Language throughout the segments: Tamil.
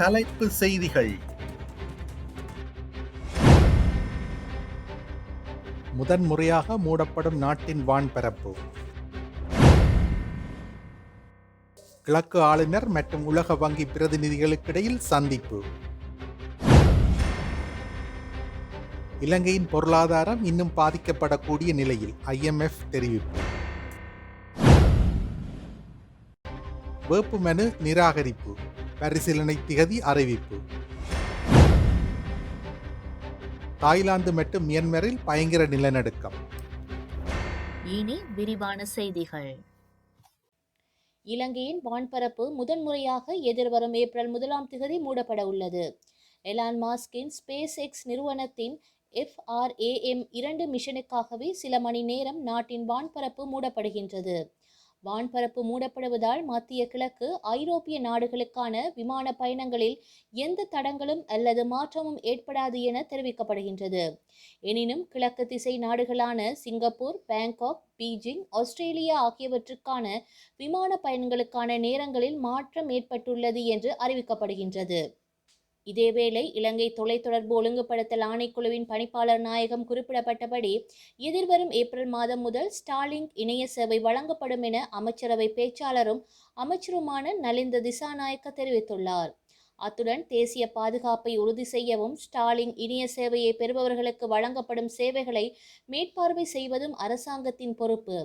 தலைப்பு செய்திகள். முதன்முறையாக மூடப்படும் நாட்டின் வான்பரப்பு கிழக்கு ஆளுநர் மற்றும் உலக வங்கி பிரதிநிதிகளுக்கிடையில் சந்திப்பு. இலங்கையின் பொருளாதாரம் இன்னும் பாதிக்கப்படக்கூடிய நிலையில் ஐஎம்எஃப் தெரிவிப்பு. வேட்புமனு நிராகரிப்பு. பரிசீலனை திகதி அறிவிப்பு. தாய்லாந்து மற்றும் மியன்மரில் பயங்கர நிலநடுக்கம். இனி விரிவான செய்திகள். இலங்கையின் வான்பரப்பு முதன்முறையாக எதிர்வரும் ஏப்ரல் முதலாம் திகதி மூடப்பட உள்ளது. எலான் மாஸ்கின் ஸ்பேஸ் எக்ஸ் நிறுவனத்தின் எஃப்ஆர்ஏஎம் இரண்டு மிஷனுக்காகவே சில மணி நேரம் நாட்டின் வான்பரப்பு மூடப்படுகின்றது. வான்பரப்பு மூடப்படுவதால் மத்திய கிழக்கு ஐரோப்பிய நாடுகளுக்கான விமான பயணங்களில் எந்த தடங்களும் அல்லது மாற்றமும் ஏற்படாது என தெரிவிக்கப்படுகின்றது. எனினும் கிழக்கு திசை நாடுகளான சிங்கப்பூர் பேங்காக் பீஜிங் ஆஸ்திரேலியா ஆகியவற்றுக்கான விமான பயணங்களுக்கான நேரங்களில் மாற்றம் ஏற்பட்டுள்ளது என்று அறிவிக்கப்படுகின்றது. இதேவேளை இலங்கை தொலைத்தொடர்பு ஒழுங்குபடுத்தல் ஆணைக்குழுவின் பணிப்பாளர் நாயகம் குறிப்பிடப்பட்டபடி எதிர்வரும் ஏப்ரல் மாதம் முதல் ஸ்டாலிங் இணைய சேவை வழங்கப்படும் என அமைச்சரவை பேச்சாளரும் அமைச்சருமான நலிந்த திசாநாயக்க தெரிவித்துள்ளார். அத்துடன் தேசிய பாதுகாப்பை உறுதி செய்யவும் ஸ்டாலின் இணைய சேவையை பெறுபவர்களுக்கு வழங்கப்படும் சேவைகளை மேற்பார்வை செய்வதும் அரசாங்கத்தின் பொறுப்பு.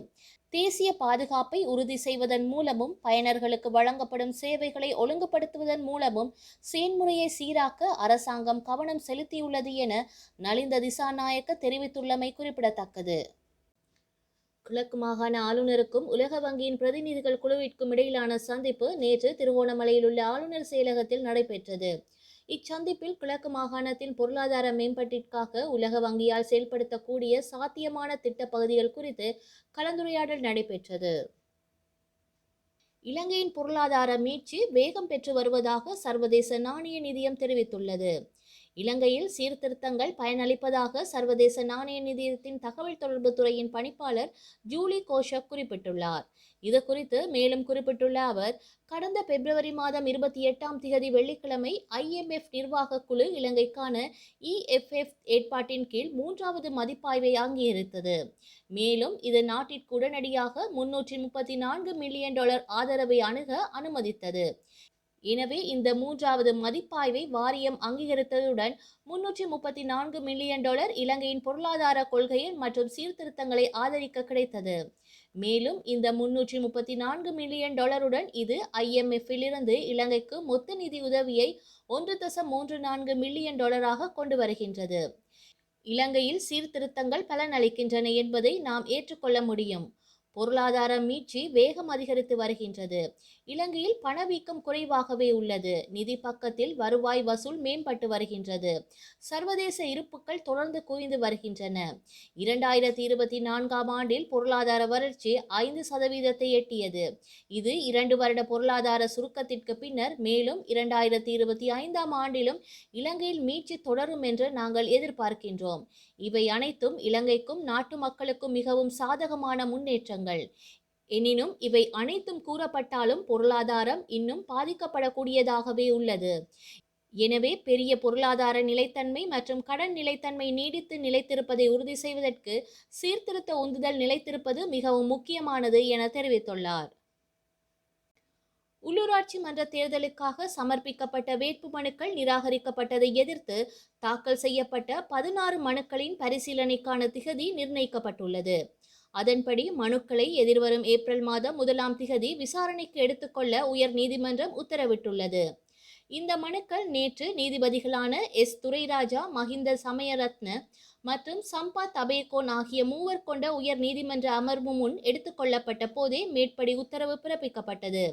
தேசிய பாதுகாப்பை உறுதி செய்வதன் மூலமும் பயனர்களுக்கு வழங்கப்படும் சேவைகளை ஒழுங்குபடுத்துவதன் மூலமும் செயன்முறையை சீராக்க அரசாங்கம் கவனம் செலுத்தியுள்ளது என நலிந்த திசாநாயக்க தெரிவித்துள்ளமை குறிப்பிடத்தக்கது. கிழக்கு மாகாண ஆளுநருக்கும் உலக வங்கியின் பிரதிநிதிகள் குழுவிற்கும் இடையிலான சந்திப்பு நேற்று திருவோணமலையில் உள்ள ஆளுநர் செயலகத்தில் நடைபெற்றது. இச்சந்திப்பில் கிழக்கு மாகாணத்தின் பொருளாதார மேம்பாட்டிற்காக உலக வங்கியால் செயல்படுத்தக்கூடிய சாத்தியமான திட்ட பகுதிகள் குறித்து கலந்துரையாடல் நடைபெற்றது. இலங்கையின் பொருளாதார மீட்சி வேகம் பெற்று வருவதாக சர்வதேச நாணய நிதியம் தெரிவித்துள்ளது. இலங்கையில் சீர்திருத்தங்கள் பயனளிப்பதாக சர்வதேச நாணய நிதியத்தின் தகவல் தொடர்பு துறையின் பணிப்பாளர் ஜூலி கோஷக் குறிப்பிட்டுள்ளார். இது குறித்து மேலும் குறிப்பிட்டுள்ள அவர் கடந்த பிப்ரவரி மாதம் இருபத்தி எட்டாம் திகதி வெள்ளிக்கிழமை ஐஎம்எஃப் நிர்வாக குழு இலங்கைக்கான இஎஃப்எஃப் ஏற்பாட்டின் கீழ் மூன்றாவது மதிப்பாய்வை அங்கீகரித்தது. மேலும் இது நாட்டிற்கு உடனடியாக முன்னூற்றி முப்பத்தி நான்கு மில்லியன் டாலர் ஆதரவை அணுக அனுமதித்தது. எனவே இந்த மூன்றாவது மதிப்பாய்வை வாரியம் அங்கீகரித்ததுடன் முன்னூற்றி முப்பத்தி நான்கு மில்லியன் டாலர் இலங்கையின் பொருளாதார கொள்கைகள் மற்றும் சீர்திருத்தங்களை ஆதரிக்க கிடைத்தது. மேலும் இந்த முன்னூற்றி முப்பத்தி நான்கு மில்லியன் டாலருடன் இது ஐஎம்எஃப்பிலிருந்து இலங்கைக்கு மொத்த நிதி உதவியை ஒன்று தசம் மூன்று நான்கு மில்லியன் டாலராக கொண்டு வருகின்றது. இலங்கையில் சீர்திருத்தங்கள் பலனளிக்கின்றன என்பதை நாம் ஏற்றுக்கொள்ள முடியும். பொருளாதார மீட்சி வேகம் அதிகரித்து வருகின்றது. இலங்கையில் பணவீக்கம் குறைவாகவே உள்ளது. நிதி பக்கத்தில் வருவாய் வசூல் மேம்பட்டு வருகின்றது. சர்வதேச இருப்புக்கள் தொடர்ந்து குவிந்து வருகின்றன. இரண்டாயிரத்தி இருபத்தி நான்காம் ஆண்டில் பொருளாதார வளர்ச்சி ஐந்து சதவீதத்தை எட்டியது. இது இரண்டு வருட பொருளாதார சுருக்கத்திற்கு பின்னர் மேலும் இரண்டாயிரத்தி இருபத்தி ஐந்தாம் ஆண்டிலும் இலங்கையில் மீட்சி தொடரும் என்று நாங்கள் எதிர்பார்க்கின்றோம். இவை அனைத்தும் இலங்கைக்கும் நாட்டு மக்களுக்கும் மிகவும் சாதகமான முன்னேற்றங்கள். எனினும் இவை அனைத்தும் கூறப்பட்டாலும் பொருளாதாரம் இன்னும் பாதிக்கப்படக்கூடியதாகவே உள்ளது. எனவே பெரிய பொருளாதார நிலைத்தன்மை மற்றும் கடன் நிலைத்தன்மை நீடித்து நிலைத்திருப்பதை உறுதி செய்வதற்கு சீர்திருத்த உந்துதல் நிலைத்திருப்பது மிகவும் முக்கியமானது என தெரிவித்துள்ளார். உள்ளூராட்சி மன்ற தேர்தலுக்காக சமர்ப்பிக்கப்பட்ட வேட்பு மனுக்கள் நிராகரிக்கப்பட்டதை எதிர்த்து தாக்கல் செய்யப்பட்ட பதினாறு மனுக்களின் பரிசீலனைக்கான திகதி நிர்ணயிக்கப்பட்டுள்ளது. அதன்படி மனுக்களை எதிர்வரும் ஏப்ரல் மாதம் முதலாம் திகதி விசாரணைக்கு எடுத்துக்கொள்ள உயர் நீதிமன்றம் உத்தரவிட்டுள்ளது. இந்த மனுக்கள் நேற்று நீதிபதிகளான எஸ். துரைராஜா மஹிந்த சமயரத்ன மற்றும் சம்பாத் அபேகோன் ஆகிய மூவர் கொண்ட உயர் நீதிமன்ற அமர்வு முன் எடுத்துக்கொள்ளப்பட்ட போதே மேற்படி உத்தரவு பிறப்பிக்கப்பட்டது.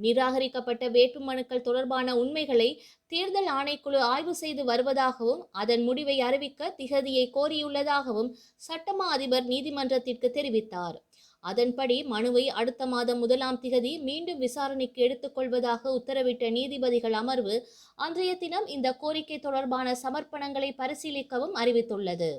நிராகரிக்கப்பட்ட வேட்புமனுக்கள் தொடர்பான உண்மைகளை தேர்தல் ஆணைக்குழு ஆய்வு செய்து வருவதாகவும் அதன் முடிவை அறிவிக்க திகதியை கோரியுள்ளதாகவும் சட்டமா அதிபர் நீதிமன்றத்திற்கு தெரிவித்தார். அதன்படி மனுவை அடுத்த மாதம் முதலாம் திகதி மீண்டும் விசாரணைக்கு எடுத்துக்கொள்வதாக உத்தரவிட்ட நீதிபதிகள் அமர்வு அன்றைய தினம் இந்த கோரிக்கை தொடர்பான சமர்ப்பணங்களை பரிசீலிக்கவும் அறிவித்துள்ளது.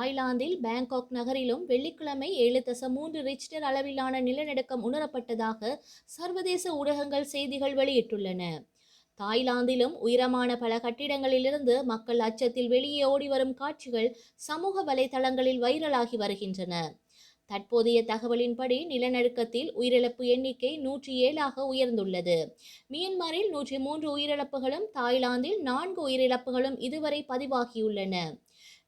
தாய்லாந்தில் பேங்காக் நகரிலும் வெள்ளிக்கிழமை ஏழு தசம் மூன்று ரிச்டர் அளவிலான நிலநடுக்கம் உணரப்பட்டதாக சர்வதேச ஊடகங்கள் செய்திகள் வெளியிட்டுள்ளன. தாய்லாந்திலும் உயரமான பல கட்டிடங்களிலிருந்து மக்கள் அச்சத்தில் வெளியே ஓடி வரும் காட்சிகள் சமூக வலைதளங்களில் வைரலாகி வருகின்றன. தற்போதைய தகவலின்படி நிலநடுக்கத்தில் உயிரிழப்பு எண்ணிக்கை நூற்றி ஏழாக உயர்ந்துள்ளது. மியன்மாரில் நூற்றி மூன்று உயிரிழப்புகளும் தாய்லாந்தில் நான்கு உயிரிழப்புகளும் இதுவரை பதிவாகியுள்ளன.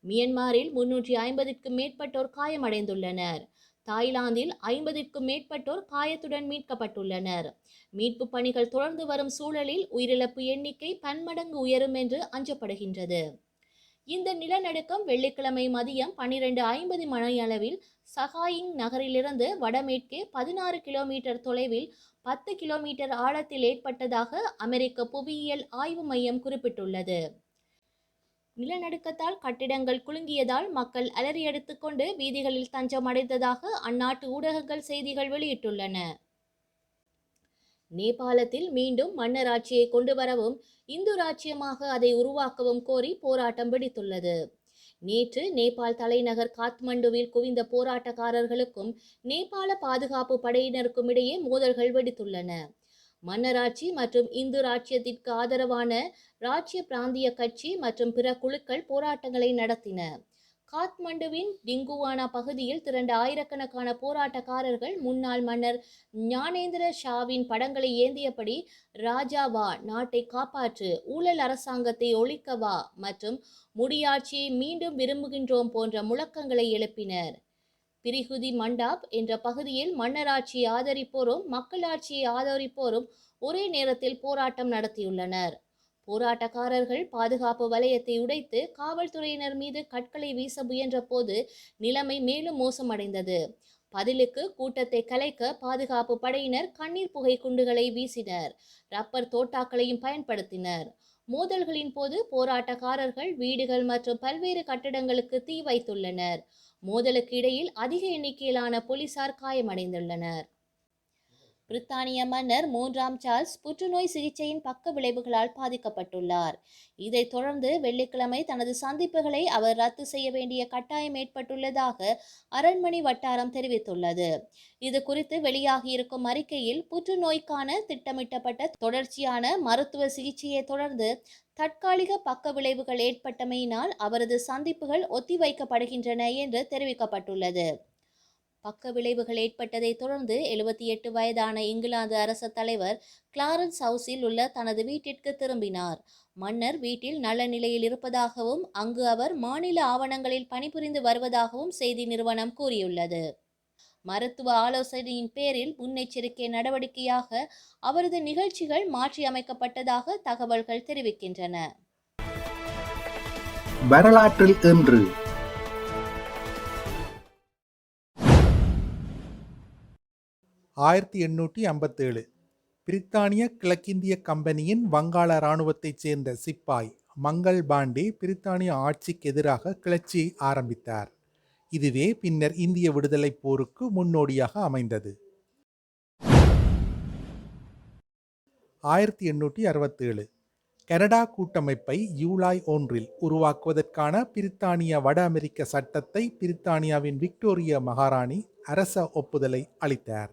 மியன்மாரில் முன்னூற்றி ஐம்பதிற்கும் மேற்பட்டோர் காயமடைந்துள்ளனர். தாய்லாந்தில் ஐம்பதிற்கும் மேற்பட்டோர் காயத்துடன் மீட்கப்பட்டுள்ளனர். மீட்பு பணிகள் தொடர்ந்து வரும் சூழலில் உயிரிழப்பு எண்ணிக்கை பன்மடங்கு உயரும் என்று அஞ்சப்படுகின்றது. இந்த நிலநடுக்கம் வெள்ளிக்கிழமை மதியம் பன்னிரண்டு ஐம்பது மணியளவில் சகாயிங் நகரிலிருந்து வடமேற்கே பதினாறு கிலோமீட்டர் தொலைவில் பத்து கிலோமீட்டர் ஆழத்தில் ஏற்பட்டதாக அமெரிக்க புவியியல் ஆய்வு மையம் குறிப்பிட்டுள்ளது. நிலநடுக்கத்தால் கட்டிடங்கள் குலுங்கியதால் மக்கள் அலறியடித்து கொண்டு வீதிகளில் தஞ்சம் அடைந்ததாக அந்நாட்டு ஊடகங்கள் செய்திகள் வெளியிட்டுள்ளன. நேபாளத்தில் மீண்டும் மன்னராட்சியை கொண்டு வரவும் இந்து ராஜ்யமாக அதை உருவாக்கவும் கோரி போராட்டம் வெடித்துள்ளது. நேற்று நேபாள் தலைநகர் காத்மண்டுவில் குவிந்த போராட்டக்காரர்களுக்கும் நேபாள பாதுகாப்பு படையினருக்கும் இடையே மோதல்கள் வெடித்துள்ளன. மன்னராட்சி மற்றும் இந்து ராஜ்யத்திற்கு ஆதரவான ராஜ்ய பிராந்திய கட்சி மற்றும் பிற குழுக்கள் போராட்டங்களை நடத்தின. காத்மண்டுவின் டிங்குவானா பகுதியில் திரண்ட ஆயிரக்கணக்கான போராட்டக்காரர்கள் முன்னாள் மன்னர் ஞானேந்திர ஷாவின் படங்களை ஏந்தியபடி ராஜா வா நாட்டை காப்பாற்று ஊழல் அரசாங்கத்தை ஒழிக்க வா மற்றும் முடியாட்சியை மீண்டும் விரும்புகின்றோம் போன்ற முழக்கங்களை எழுப்பினர். பிரிகுதி மண்டாப் என்ற பகுதியில் மன்னராட்சியை ஆதரிப்போரும் மக்களாட்சியை ஆதரிப்போரும் ஒரே நேரத்தில் போராட்டம் நடத்தியுள்ளனர். போராட்டக்காரர்கள் பாதுகாப்பு வலயத்தை உடைத்து காவல்துறையினர் மீது கற்களை வீச முயன்ற போது நிலைமை மேலும் மோசமடைந்தது. பதிலுக்கு கூட்டத்தை கலைக்க பாதுகாப்பு படையினர் கண்ணீர் புகை குண்டுகளை வீசினர். ரப்பர் தோட்டாக்களையும் பயன்படுத்தினர். மோதல்களின் போது போராட்டக்காரர்கள் வீடுகள் மற்றும் பல்வேறு கட்டடங்களுக்கு தீ வைத்துள்ளனர். மோதலுக்கு இடையில் அதிக எண்ணிக்கையிலான போலீசார் காயமடைந்துள்ளனர். பிரித்தானிய மன்னர் மூன்றாம் சார்ல்ஸ் புற்றுநோய் சிகிச்சையின் பக்க விளைவுகளால் பாதிக்கப்பட்டுள்ளார். இதைத் தொடர்ந்து வெள்ளிக்கிழமை தனது சந்திப்புகளை அவர் ரத்து செய்ய வேண்டிய கட்டாயம் ஏற்பட்டுள்ளதாக அரண்மனை வட்டாரம் தெரிவித்துள்ளது. இது குறித்து வெளியாகியிருக்கும் அறிக்கையில் புற்றுநோய்க்கான திட்டமிட்டப்பட்ட தொடர்ச்சியான மருத்துவ சிகிச்சையை தொடர்ந்து தற்காலிக பக்க விளைவுகள் ஏற்பட்டமையினால் அவரது சந்திப்புகள் ஒத்திவைக்கப்படுகின்றன என்று தெரிவிக்கப்பட்டுள்ளது. பக்க விளைவுகள் ஏற்பட்டதைத் தொடர்ந்து எழுபத்தி எட்டு வயதான இங்கிலாந்து அரச தலைவர் கிளாரன்ஸ் ஹவுஸில் உள்ள தனது வீட்டிற்கு திரும்பினார். மன்னர் வீட்டில் நல்ல நிலையில் இருப்பதாகவும் அங்கு அவர் மாநில ஆவணங்களில் பணிபுரிந்து வருவதாகவும் செய்தி நிறுவனம் கூறியுள்ளது. மருத்துவ ஆலோசனையின் பேரில் முன்னெச்சரிக்கை நடவடிக்கையாக அவரது நிகழ்ச்சிகள் மாற்றியமைக்கப்பட்டதாக தகவல்கள் தெரிவிக்கின்றன. வரலாற்றில் இன்று ஆயிரத்தி எண்ணூற்றி ஐம்பத்தேழு. பிரித்தானிய கிழக்கிந்திய கம்பெனியின் வங்காள இராணுவத்தைச் சேர்ந்த சிப்பாய் மங்கள் பாண்டே பிரித்தானிய ஆட்சிக்கு எதிராக கிளர்ச்சியை ஆரம்பித்தார். இதுவே பின்னர் இந்திய விடுதலைப் போருக்கு முன்னோடியாக அமைந்தது. ஆயிரத்தி எண்ணூற்றி அறுபத்தேழு. கனடா கூட்டமைப்பை ஜூலை ஒன்றில் உருவாக்குவதற்கான பிரித்தானிய வட அமெரிக்க சட்டத்தை பிரித்தானியாவின் விக்டோரிய மகாராணி அரச ஒப்புதலை அளித்தார்.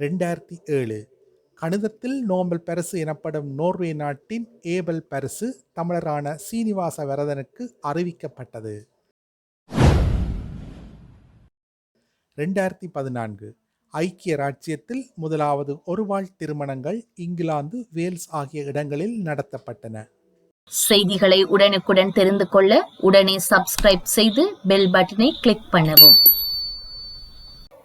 ரெண்டாயிரத்தி ஏழு. கணிதத்தில் நோபல் பரிசு எனப்படும் நோர்வே நாட்டின் ஏபல் பரிசு தமிழரான சீனிவாச வரதனுக்கு அறிவிக்கப்பட்டது. ரெண்டாயிரத்தி பதினான்கு. ஐக்கிய ராச்சியத்தில் முதலாவது ஒருவாழ் திருமணங்கள் இங்கிலாந்து வேல்ஸ் ஆகிய இடங்களில் நடத்தப்பட்டன. செய்திகளை உடனுக்குடன் தெரிந்து கொள்ள உடனே சப்ஸ்கிரைப் செய்து பெல் பட்டனை கிளிக் பண்ணவும்.